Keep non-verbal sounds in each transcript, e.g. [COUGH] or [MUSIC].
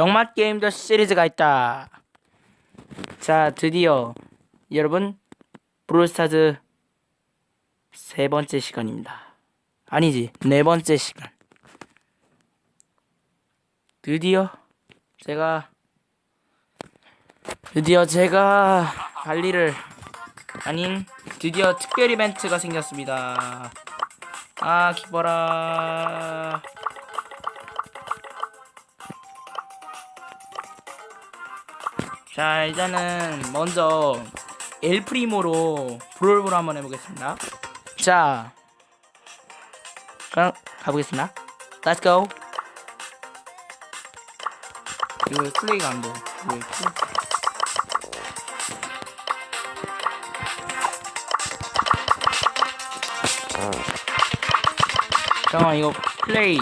병맛 게임더 시리즈가 있다. 자, 드디어 여러분 브롤스타즈 세 번째 시간입니다. 아니지, 네 번째 시간. 드디어 제가 드디어 제가 할 일을 아닌 드디어 특별 이벤트가 생겼습니다. 아 기뻐라. 자 일단은 먼저 엘프리모로 브롤브로 한번 해보겠습니다. 자 그럼 가보겠습니다. Let's go. 이거 플레이가 안 돼. 왜 플레이? 잠깐만 이거 플레이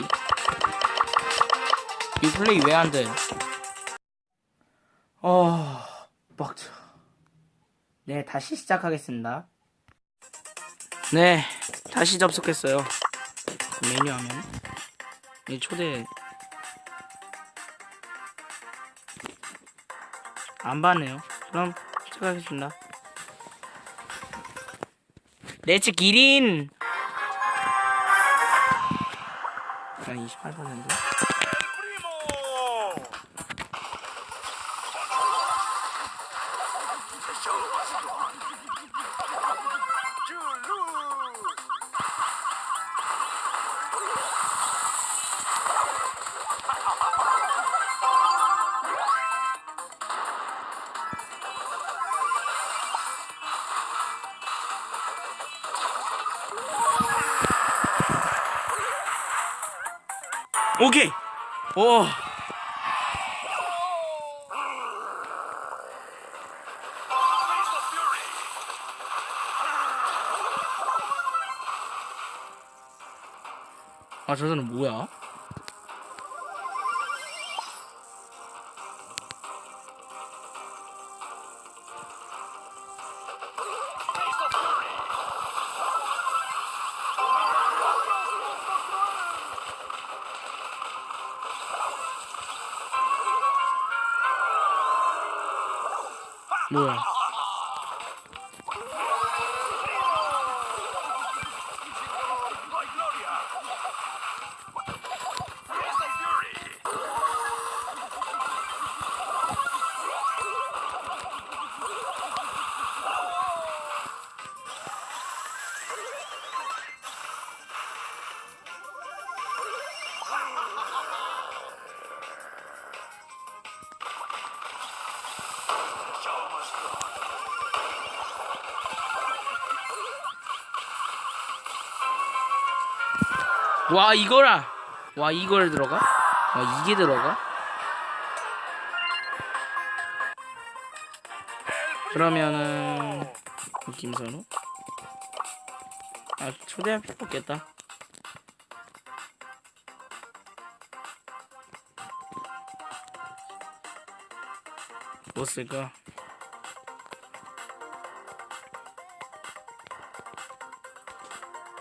이 플레이 왜 안 돼? 빡쳐. 네 다시 시작하겠습니다. 네 다시 접속했어요. 메뉴 하면 이 초대 안 받네요. 그럼 시작하겠습니다. 렛츠 기린 한 28%. 오케이. 오. 아, 저 사람 뭐야? 뭐 와 이거라. 와 이걸 들어가? 와 이게 들어가? 그러면은 김선우? 아 초대할 필요 없겠다. 뭐 쓸까?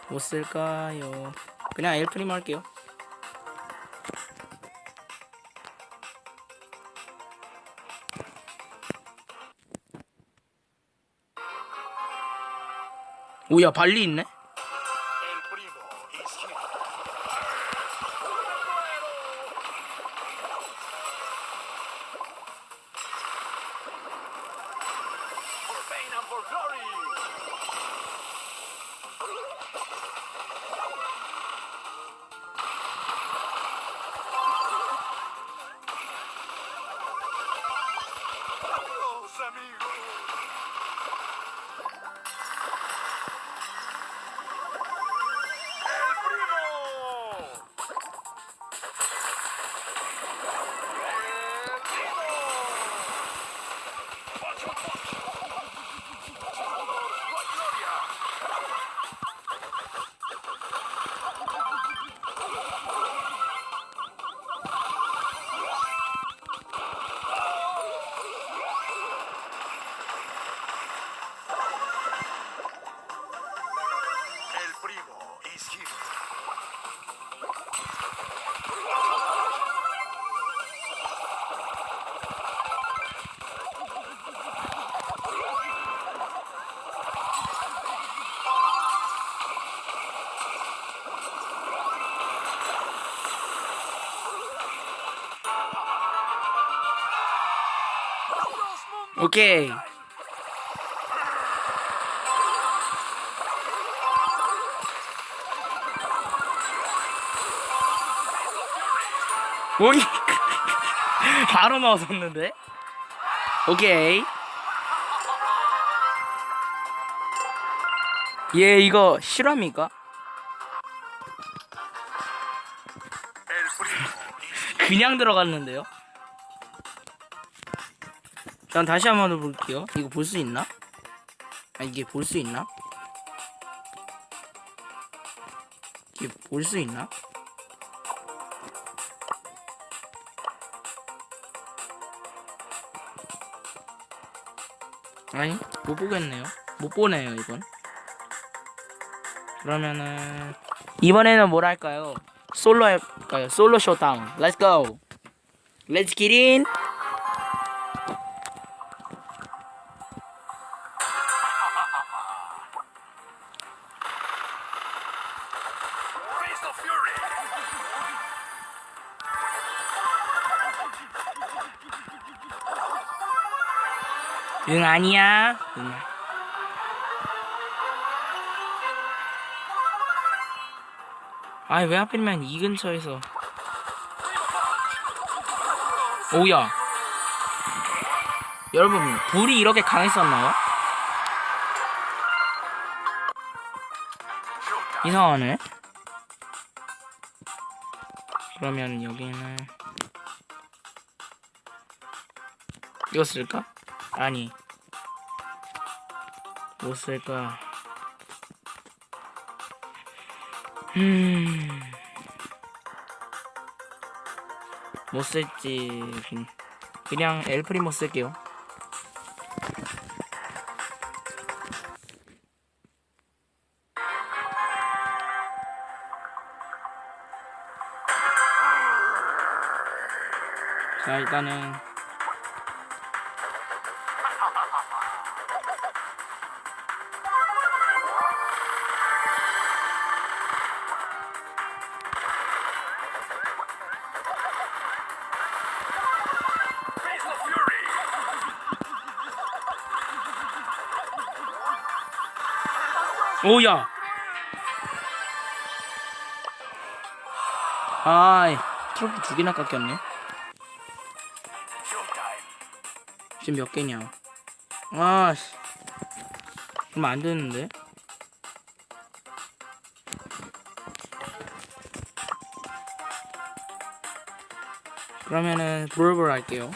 뭐 쓸까요? 그냥 엘프림 할게요. 오야 발리 있네. Amigos. 오케이. 오이 [LAUGHS] 바로 넣었었는데. 오케이. 얘 이거 실화입니까? 그냥 들어갔는데요. 전 다시 한번더 볼게요. 이거 볼 수 있나? 아 이게 볼 수 있나? 이게 볼 수 있나? 아니 못 보겠네요. 못 보네요 이건. 그러면은 이번에는 뭘 할까요? 솔로 할까요? 솔로 쇼다운. Let's go. Let's. 응 아니야. 응. 아이 왜 하필이면 이 근처에서 오야 여러분 불이 이렇게 강했었나요? 이상하네 그러면 여기는 이거 쓸까? 아니 뭐 쓸까? 음... 뭐 쓸지 그냥- 그냥 엘프리모 쓸게요 자 일단은 오야. 아이 트로피 두 개나 깎였네. 지금 몇 개냐? 아 씨. 그럼 안 되는데? 그러면은 브롤볼 할게요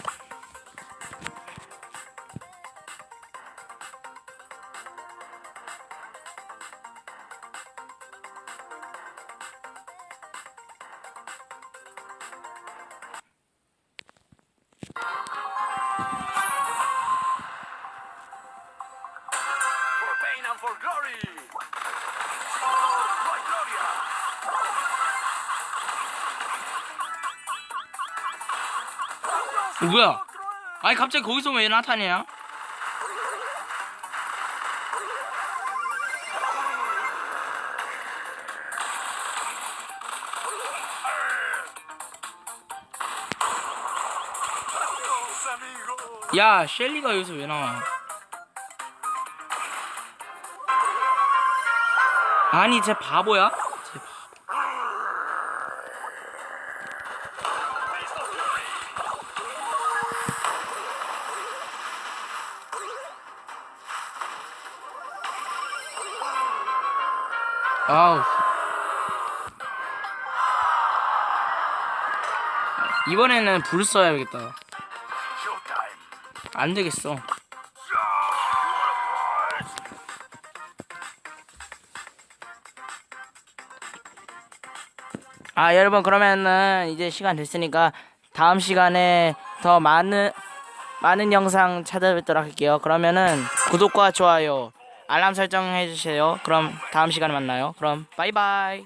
뭐야 아니 갑자기 거기서 왜 amigos. 야 셸리가 여기서 왜 나와 아니 쟤 바보야? 아우. 이번에는 불 써야겠다. 안 되겠어. 아 여러분 그러면은 이제 시간 됐으니까 다음 시간에 더 많은 많은 영상 찾아뵙도록 할게요. 그러면은 구독과 좋아요 알람 설정 해 주세요. 그럼 다음 시간에 만나요. 그럼 바이바이